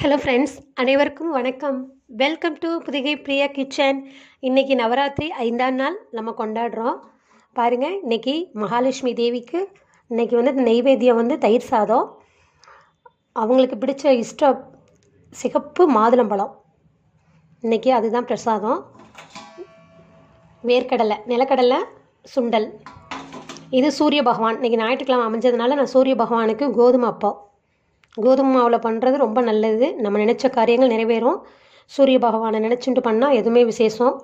Hello friends அனைவருக்கும் வணக்கம். Welcome to Pudugai Priya kitchen இன்றைக்கி நவராத்திரி ஐந்தாம் நாள் நம்ம கொண்டாடுறோம். பாருங்கள் இன்றைக்கி மகாலட்சுமி தேவிக்கு இன்றைக்கி வந்து நெய்வேத்தியம் வந்து தயிர் சாதம். அவங்களுக்கு பிடிச்ச இஷ்ட சிகப்பு மாதுளம்பழம் இன்றைக்கி அதுதான் பிரசாதம். வேர்க்கடலை நிலக்கடலை சுண்டல். இது சூரிய பகவான். இன்றைக்கி ஞாயிற்றுக்கிழமை அமைஞ்சதுனால நான் சூரிய பகவானுக்கு கோதுமை அப்பம். கோதுமை மாவில் பண்ணுறது ரொம்ப நல்லது. நம்ம நினச்ச காரியங்கள் நிறைவேறும். சூரிய பகவானை நினச்சிட்டு பண்ணால் எதுவுமே விசேஷம்.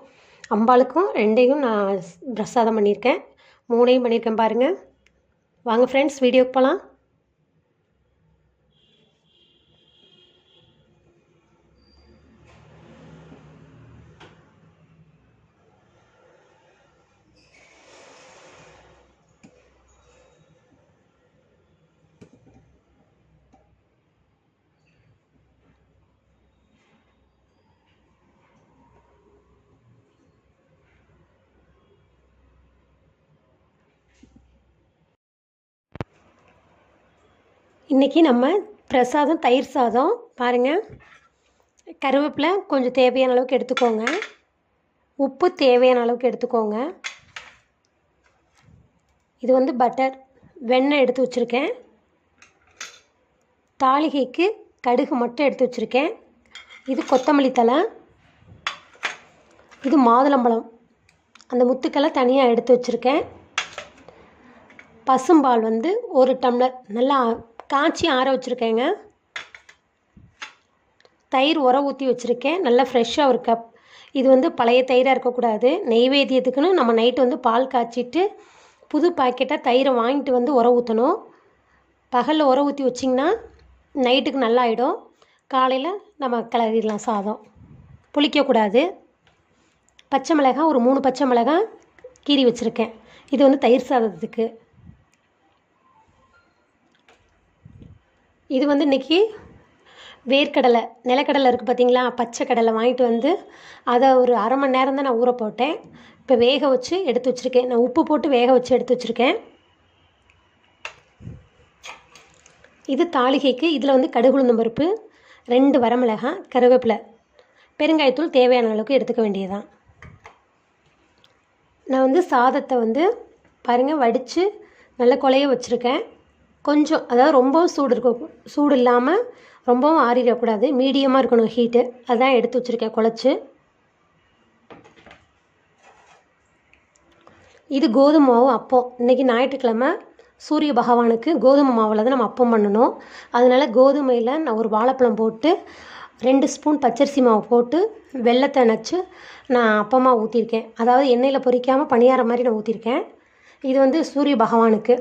அம்பாளுக்கும் ரெண்டையும் நான் பிரசாதம் பண்ணியிருக்கேன். மூணையும் பண்ணியிருக்கேன் பாருங்கள் வாங்க ஃப்ரெண்ட்ஸ் வீடியோக்கு போகலாம் இன்றைக்கி நம்ம பிரசாதம் தயிர் சாதம் பாருங்கள் கருவேப்பிலை கொஞ்சம் தேவையான அளவுக்கு எடுத்துக்கோங்க. உப்பு தேவையான அளவுக்கு எடுத்துக்கோங்க. இது வந்து பட்டர் வெண்ணெய் எடுத்து வச்சுருக்கேன். தாளிகைக்கு கடுகு மட்டும் எடுத்து வச்சுருக்கேன். இது கொத்தமல்லி தழை. இது மாதுளம்பழம். அந்த முத்துக்களை தனியாக எடுத்து வச்சுருக்கேன். பசும்பால் வந்து ஒரு டம்ளர். நல்லா காய்ச்சி ஆற வச்சுருக்கேங்க. தயிர் உர ஊற்றி வச்சுருக்கேன். நல்லா ஃப்ரெஷ்ஷாக ஒரு கப் இது வந்து பழைய தயிராக இருக்கக்கூடாது. நெய்வேத்தியத்துக்குன்னு நம்ம நைட்டு வந்து பால் காய்ச்சிட்டு புது பாக்கெட்டாக தயிரை வாங்கிட்டு வந்து உர ஊற்றணும் பகலில் உர ஊற்றி வச்சிங்கன்னா நைட்டுக்கு நல்லா ஆகிடும் காலையில் நம்ம கிளறிடலாம் சாதம். புளிக்கக்கூடாது. பச்சை மிளகாய் ஒரு மூணு பச்சை மிளகாய் கீறி வச்சுருக்கேன். இது வந்து தயிர் சாதத்துக்கு. இது வந்து இன்றைக்கி வேர்க்கடலை நிலக்கடலை இருக்குது பார்த்தீங்களா? பச்சை கடலை வாங்கிட்டு வந்து அதை ஒரு அரை மணி நேரம் தான் நான் ஊற போட்டேன். இப்போ வேக வச்சு எடுத்து வச்சுருக்கேன். நான் உப்பு போட்டு வேக வச்சு எடுத்து வச்சுருக்கேன். இது தாளிகைக்கு இதில் வந்து கடுகுளுந்தம் பருப்பு ரெண்டு வரமிளகாய் கருவேப்பிலை. பெருங்காயத்தூள் தேவையான அளவுக்கு எடுத்துக்க வேண்டியதுதான். நான் வந்து சாதத்தை வந்து பாருங்கள் வடித்து நல்ல கொலைய வச்சுருக்கேன். கொஞ்சம் அதாவது ரொம்பவும் சூடு இருக்க சூடு இல்லாமல் ரொம்பவும் ஆறிடக்கூடாது. மீடியமாக இருக்கணும் ஹீட்டு அதான் எடுத்து வச்சுருக்கேன் குழச்சி. இது கோதுமை மாவு அப்பம். இன்றைக்கி ஞாயிற்றுக்கிழமை சூரிய பகவானுக்கு கோதுமை மாவில் தான் நம்ம அப்பம் பண்ணணும். அதனால் கோதுமையில் நான் ஒரு வாழைப்பழம் போட்டு ரெண்டு ஸ்பூன் பச்சரிசி மாவு போட்டு வெள்ளத்தை நச்சு நான் அப்பமாக ஊற்றிருக்கேன் அதாவது எண்ணெயில் பொறிக்காமல் பணியாரம் மாதிரி நான் ஊற்றிருக்கேன் இது வந்து சூரிய பகவானுக்கு.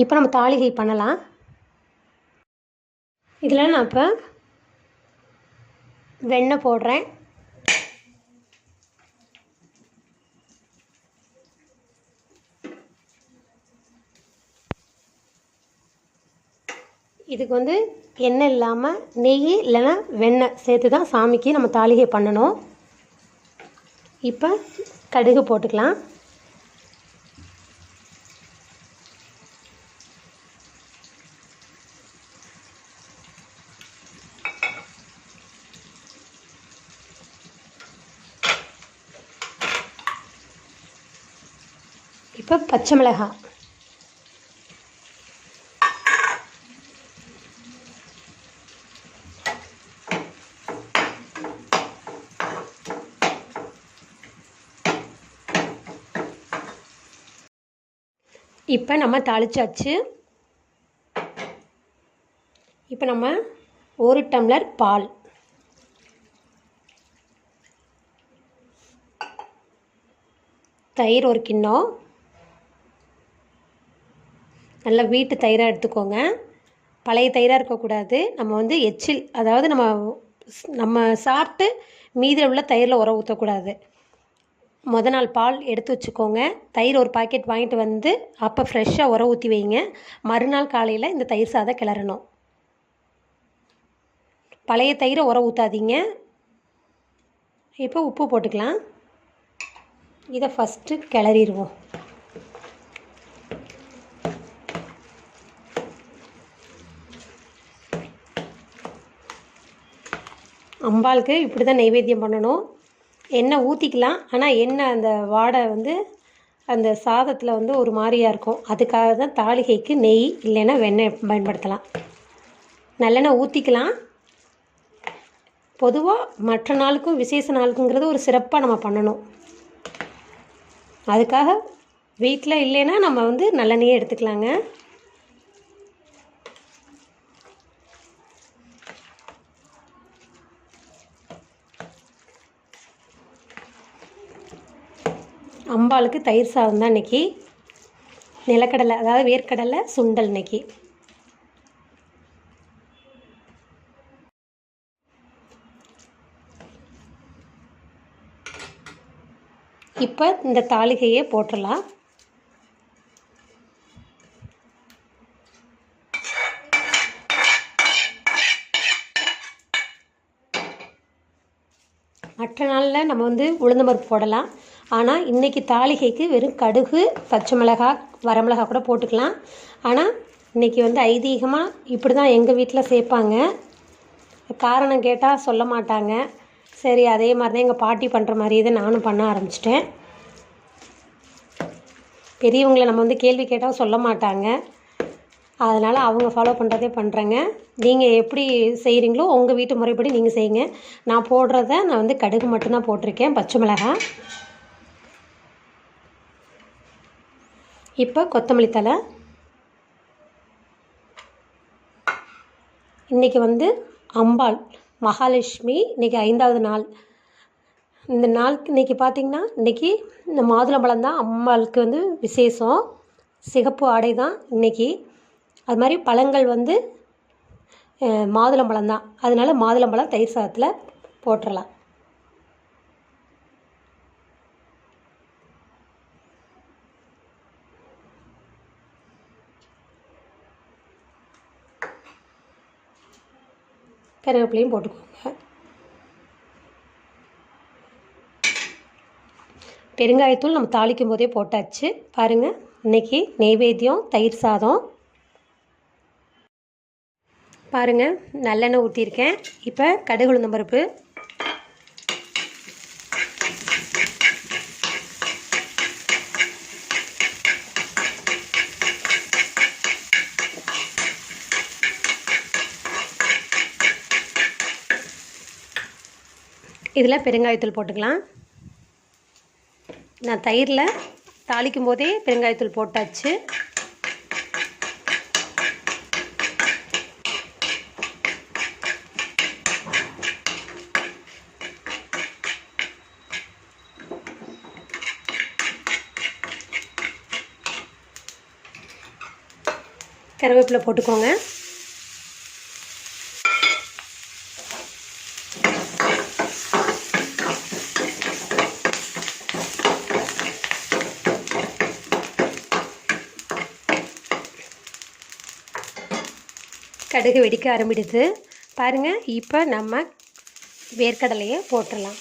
இப்போ நம்ம தாளிகை பண்ணலாம். இதில் நான் இப்போ வெண்ணெய் போடுறேன். இதுக்கு வந்து எண்ணெய் இல்லாமல் நெய் இல்லைன்னா வெண்ணெய் சேர்த்து தான் சாமிக்கு நம்ம தாளிகை பண்ணணும். இப்போ கடுகு போட்டுக்கலாம். இப்போ பச்சை மிளகாய் இப்போ நம்ம தாளிச்சாச்சு. இப்போ நம்ம ஒரு டம்ளர் பால். தயிர் ஒரு கிண்ணம். நல்லா வீட்டு தயிராக எடுத்துக்கோங்க. பழைய தயிராக இருக்கக்கூடாது. நம்ம வந்து எச்சில் அதாவது நம்ம நம்ம சாப்பிட்டு மீதியில் உள்ள தயிரில் உரம் ஊற்றக்கூடாது முத நாள் பால் எடுத்து வச்சுக்கோங்க. தயிர் ஒரு பாக்கெட் வாங்கிட்டு வந்து அப்போ ஃப்ரெஷ்ஷாக உரம் ஊற்றி வைங்க. மறுநாள் காலையில் இந்த தயிர் சாதம் கிளறணும். பழைய தயிரை உரம் ஊற்றாதீங்க இப்போ உப்பு போட்டுக்கலாம். இதை ஃபஸ்ட்டு கிளறிடுவோம். அம்பாளுக்கு இப்படி தான் நைவேத்தியம் பண்ணணும். எண்ணெய் ஊற்றிக்கலாம் ஆனால் எண்ணெய் அந்த வாடை வந்து அந்த சாதத்தில் வந்து ஒரு மாதிரியாக இருக்கும். அதுக்காக தான் தாளிகைக்கு நெய் இல்லைன்னா வெண்ணெய் பயன்படுத்தலாம். நல்லெண்ணெய் ஊற்றிக்கலாம் பொதுவாக மற்ற நாளுக்கும் விசேஷ நாளுக்குங்கிறது ஒரு சிறப்பாக நம்ம பண்ணணும். அதுக்காக வீட்டில் இல்லைன்னா நம்ம வந்து நல்லெண்ணெயே எடுத்துக்கலாங்க. அம்பாளுக்கு தயிர் சாதம் தான் இன்றைக்கி நிலக்கடலை அதாவது வேர்க்கடலை சுண்டல் இன்னைக்கு. இப்போ இந்த தாளிகையை போட்டுடலாம். மற்ற நாளில் நம்ம வந்து உளுந்தம்பருப்பு போடலாம். ஆனால் இன்றைக்கி தாளிகைக்கு வெறும் கடுகு பச்சை மிளகாய் வரமிளகா கூட போட்டுக்கலாம். ஆனால் இன்றைக்கி வந்து ஐதீகமாக இப்படி தான் எங்கள் வீட்டில் சேர்ப்பாங்க காரணம் கேட்டால் சொல்ல மாட்டாங்க. சரி அதே மாதிரி தான் எங்கள் பாட்டி பண்ணுற மாதிரியே தான் நானும் பண்ண ஆரம்பிச்சிட்டேன். பெரியவங்களை நம்ம வந்து கேள்வி கேட்டால் சொல்ல மாட்டாங்க. அதனால் அவங்க ஃபாலோ பண்ணுறதே பண்ணுறேங்க நீங்கள் எப்படி செய்கிறீங்களோ உங்கள் வீட்டு முறைப்படி நீங்கள் செய்யுங்க. நான் போடுறத நான் வந்து கடுகு மட்டும்தான் போட்டிருக்கேன் பச்சை மிளகாய் இப்போ கொத்தமல்லி தழை. இன்றைக்கி வந்து அம்பாள் மகாலட்சுமி இன்றைக்கி ஐந்தாவது நாள். இந்த நாள் இன்றைக்கி பார்த்திங்கன்னா இன்றைக்கி இந்த மாதுளம்பழம் தான் அம்பாளுக்கு வந்து விசேஷம். சிகப்பு ஆடை தான் இன்றைக்கி அது மாதிரி பழங்கள் வந்து மாதுளம்பழம் தான். அதனால மாதுளம்பழம் தயிர் சாதத்தில் போட்டுடலாம் கருவேப்பிலையும் போட்டுக்கோங்க. பெருங்காயத்தூள் நம்ம தாளிக்கும் போதே போட்டாச்சு. பாருங்கள் இன்னைக்கு நெய்வேத்தியம் தயிர் சாதம். பாருங்கள் நல்லெண்ணெய் ஊற்றிருக்கேன் இப்போ கடுகு இதில் பெருங்காயத்தூள் போட்டுக்கலாம். நான் தயிரில் தாளிக்கும் போதே பெருங்காயத்தூள் போட்டாச்சு. கருவேப்பிலை போட்டுக்கோங்க. கடுகு வெடிக்க ஆரம்பிடுது. பாருங்கள் இப்போ நம்ம வேர்க்கடலையை போட்டுடலாம்.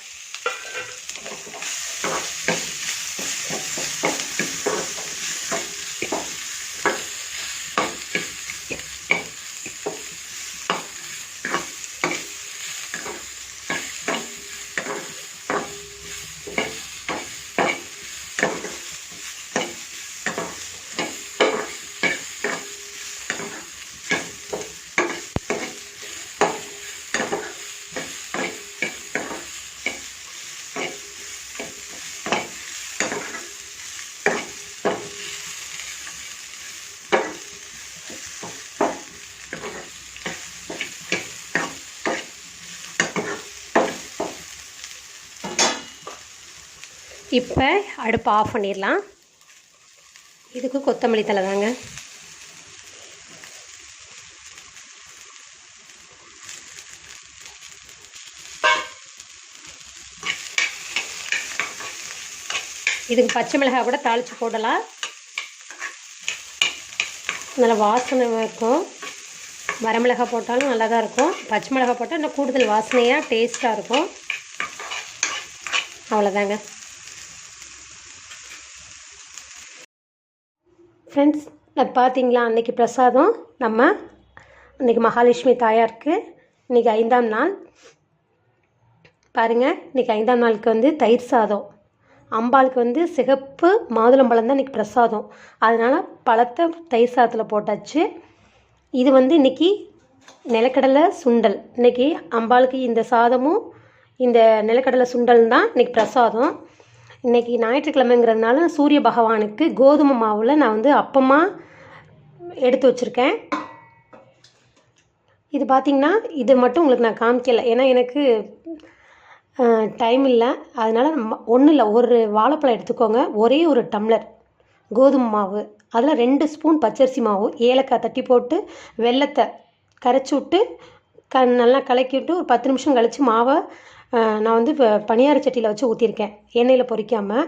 இப்போ அடுப்பை ஆஃப் பண்ணிடலாம். இதுக்கு கொத்தமல்லி தழை தாங்க. இதுக்கு பச்சை மிளகாய் கூட தாளித்து போடலாம். நல்லா வாசனை இருக்கும். வரமிளகாய் போட்டாலும் நல்லா தான் இருக்கும். பச்சை மிளகாய் போட்டால் இன்னும் கூடுதல் வாசனையாக டேஸ்ட்டாக இருக்கும். அவ்வளோதாங்க ஃப்ரெண்ட்ஸ் அது பார்த்தீங்களா அன்றைக்கி பிரசாதம் நம்ம அன்றைக்கி மகாலட்சுமி தாயாருக்கு. இன்றைக்கி ஐந்தாம் நாள். பாருங்கள் இன்றைக்கி ஐந்தாம் நாளுக்கு வந்து தயிர் சாதம். அம்பாளுக்கு வந்து சிகப்பு மாதுளம்பழம் தான் இன்றைக்கி பிரசாதம். அதனால் பழத்தை தயிர் சாதத்தில் போட்டாச்சு. இது வந்து இன்றைக்கி நிலக்கடலை சுண்டல். இன்றைக்கி அம்பாளுக்கு இந்த சாதமும் இந்த நிலக்கடலை சுண்டல் தான் இன்றைக்கி பிரசாதம். இன்றைக்கி ஞாயிற்றுக்கிழமைங்கிறதுனால சூரிய பகவானுக்கு கோதுமை மாவில் நான் வந்து அப்பமாக எடுத்து வச்சுருக்கேன். இது பார்த்திங்கன்னா இது மட்டும் உங்களுக்கு நான் காமிக்கலை. ஏன்னா எனக்கு டைம் இல்லை. அதனால் ஒன்றும் இல்லை. ஒரு வாழைப்பழம் எடுத்துக்கோங்க. ஒரே ஒரு டம்ளர் கோதுமை மாவு. அதில் ரெண்டு ஸ்பூன் பச்சரிசி மாவு. ஏலக்காய் தட்டி போட்டு வெல்லத்தை கரைச்சி விட்டு க நல்லா கலக்கி விட்டு ஒரு பத்து நிமிஷம் கழித்து மாவை நான் வந்து பனியார பணியார சட்டியில் வச்சு ஊற்றிருக்கேன் எண்ணெயில் பொரிக்காமல்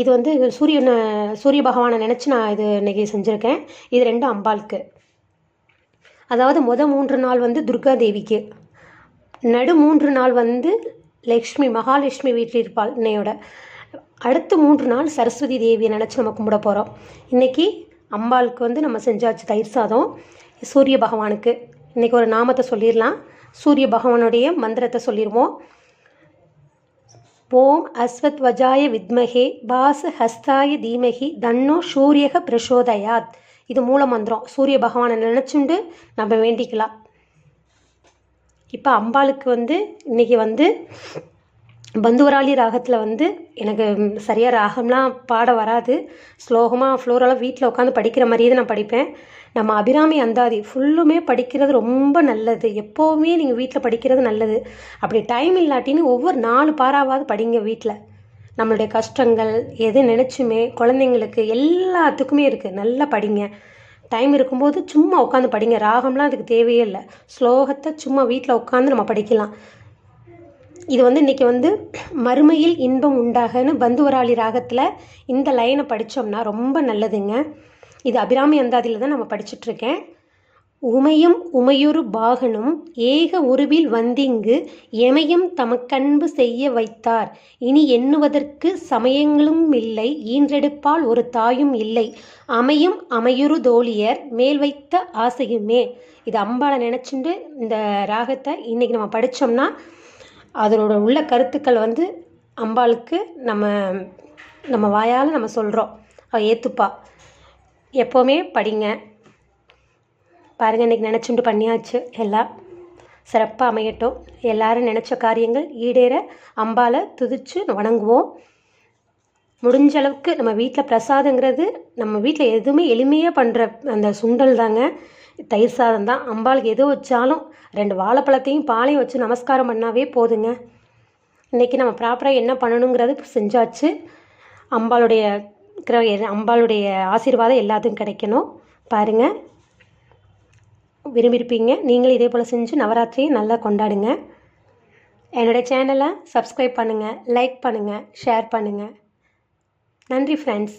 இது வந்து சூரியனை சூரிய பகவானை நினச்சி நான் இது இன்றைக்கி செஞ்சுருக்கேன். இது ரெண்டும் அம்பாளுக்கு. அதாவது முத மூன்று நாள் வந்து துர்கா தேவிக்கு. நடு மூன்று நாள் வந்து லக்ஷ்மி மகாலட்சுமி வீட்டில் இருப்பாள் இன்னையோட. அடுத்த மூன்று நாள் சரஸ்வதி தேவியை நினச்சி நம்ம கும்பிட போகிறோம் இன்றைக்கி அம்பாளுக்கு வந்து நம்ம செஞ்சாச்சு தயிர் சாதம். சூரிய பகவானுக்கு. இன்றைக்கி ஒரு நாமத்தை சொல்லிடலாம். சூரிய பகவானுடைய மந்திரத்தை சொல்லிடுவோம் ஓம் அஸ்வத் வஜாய வித்மகே பாச ஹஸ்தாய தீமகி தன்னோ சூரியக பிரசோதயாத். இது மூல மந்திரம். சூரிய பகவானை நினச்சுண்டு நம்ம வேண்டிக்கலாம். இப்போ அம்பாளுக்கு வந்து இன்றைக்கி வந்து பந்துவராளி ராகத்தில் வந்து எனக்கு சரியாக ராகம்லாம் பாட வராது. ஸ்லோகமாக ஃப்ளோரெல்லாம் வீட்டில் உட்காந்து படிக்கிற மாதிரியே நான் படிப்பேன். நம்ம அபிராமி அந்தாதி ஃபுல்லுமே படிக்கிறது ரொம்ப நல்லது. எப்போவுமே நீங்கள் வீட்டில் படிக்கிறது நல்லது. அப்படி டைம் இல்லாட்டின்னு ஒவ்வொரு நாலு பாராவது படிங்க வீட்டில் நம்மளுடைய கஷ்டங்கள் எது நினச்சுமே குழந்தைங்களுக்கு எல்லாத்துக்குமே இருக்குது நல்லா படிங்க. டைம் இருக்கும்போது சும்மா உட்காந்து படிங்க. ராகம்லாம் அதுக்கு தேவையே இல்லை. ஸ்லோகத்தை சும்மா வீட்டில் உட்காந்து நம்ம படிக்கலாம். இது வந்து இன்றைக்கி வந்து மறுமையில் இன்பம் உண்டாகன்னு பந்துவராளி ராகத்தில் இந்த லைனை படித்தோம்னா ரொம்ப நல்லதுங்க. இது அபிராமி அந்தாதியில் தான் நம்ம படிச்சுட்ருக்கேன். உமையும் உமையொரு பாகனும் ஏக உருவில் வந்திங்கு எமையும் தமக்கன்பு செய்ய வைத்தார். இனி எண்ணுவதற்கு சமயங்களும் இல்லை ஈன்றெடுப்பால் ஒரு தாயும் இல்லை. அமையும் அமையுறு தோழியர் மேல் வைத்த ஆசையுமே. இது அம்பாளை நினச்சிட்டு இந்த ராகத்தை இன்றைக்கி நம்ம படித்தோம்னா அதனோட உள்ள கருத்துக்கள் வந்து அம்பாளுக்கு நம்ம நம்ம வாயால் நம்ம சொல்கிறோம் அவள் ஏற்றுப்பா எப்போவுமே படிங்க. பாருங்கள் இன்றைக்கி நினச்சுண்டு பண்ணியாச்சு. எல்லாம் சிறப்பாக அமையட்டும். எல்லாரும் நினச்ச காரியங்கள் ஈடேற அம்பால் துதித்து வணங்குவோம். முடிஞ்ச அளவுக்கு நம்ம வீட்டில் பிரசாதங்கிறது நம்ம வீட்டில் எதுவுமே எளிமையாக பண்ணுற அந்த சுண்டல் தாங்க. தயிர் சாதம் தான். அம்பாளுக்கு எது வச்சாலும் ரெண்டு வாழைப்பழத்தையும் பாலையும் வச்சு நமஸ்காரம் பண்ணாவே போதுங்க. இன்றைக்கி நம்ம ப்ராப்பராக என்ன பண்ணணுங்கிறது செஞ்சாச்சு. அம்பாளுடைய அம்பாளுடைய ஆசீர்வாதம் எல்லாத்துக்கும் கிடைக்கணும். பாருங்கள் விரும்பியிருப்பீங்க. நீங்களும் இதே போல் செஞ்சு நவராத்திரியை நல்லா கொண்டாடுங்க. என்னோடய சேனலை சப்ஸ்கிரைப் பண்ணுங்கள் லைக் பண்ணுங்கள் ஷேர் பண்ணுங்கள் நன்றி ஃப்ரெண்ட்ஸ்